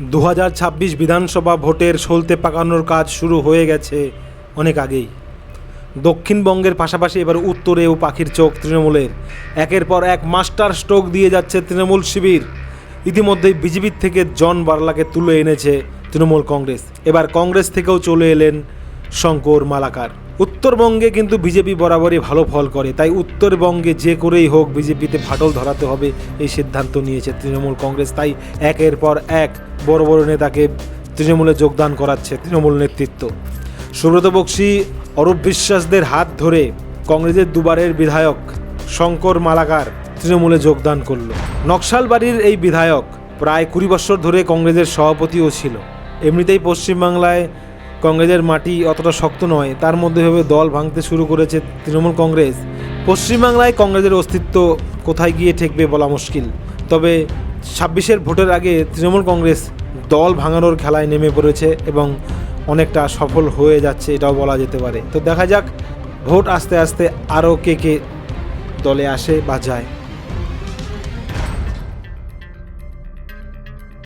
দু হাজার ছাব্বিশ বিধানসভা ভোটের সলতে পাকানোর কাজ শুরু হয়ে গেছে অনেক আগেই। দক্ষিণবঙ্গের পাশাপাশি এবার উত্তরেও পাখির চোখ তৃণমূলের। একের পর এক মাস্টার স্ট্রোক দিয়ে যাচ্ছে তৃণমূল শিবির। ইতিমধ্যেই বিজেপির থেকে জন বার্লাকে তুলে এনেছে তৃণমূল কংগ্রেস। এবার কংগ্রেস থেকেও চলে এলেন শঙ্কর মালাকার। উত্তরবঙ্গে কিন্তু বিজেপি বরাবরই ভালো ফল করে। তাই উত্তরবঙ্গে যে করেই হোক বিজেপিতে ফাটল ধরাতে হবে এই সিদ্ধান্ত নিয়েছে তৃণমূল কংগ্রেস। তাই একের পর এক বড় বড় নেতাকে তৃণমূলে যোগদান করাচ্ছে তৃণমূল নেতৃত্ব। সুব্রত বক্সি, অরূপ বিশ্বাসদের হাত ধরে কংগ্রেসের দুবারের বিধায়ক শঙ্কর মালাকার তৃণমূলে যোগদান করল। নকশালবাড়ির এই বিধায়ক প্রায় কুড়ি বছর ধরে কংগ্রেসের সভাপতিও ছিল। এমনিতেই পশ্চিমবাংলায় কংগ্রেসের মাটি অতটা শক্ত নয়, তার মধ্যে ভেবে দল ভাঙতে শুরু করেছে তৃণমূল কংগ্রেস। পশ্চিমবাংলায় কংগ্রেসের অস্তিত্ব কোথায় গিয়ে ঠেকবে বলা মুশকিল। তবে ছাব্বিশের ভোটের আগে তৃণমূল কংগ্রেস দল ভাঙানোর খেলায় নেমে পড়েছে এবং অনেকটা সফল হয়ে যাচ্ছে এটাও বলা যেতে পারে। তো দেখা যাক, ভোট আস্তে আস্তে আরও কে কে দলে আসে বা যায়।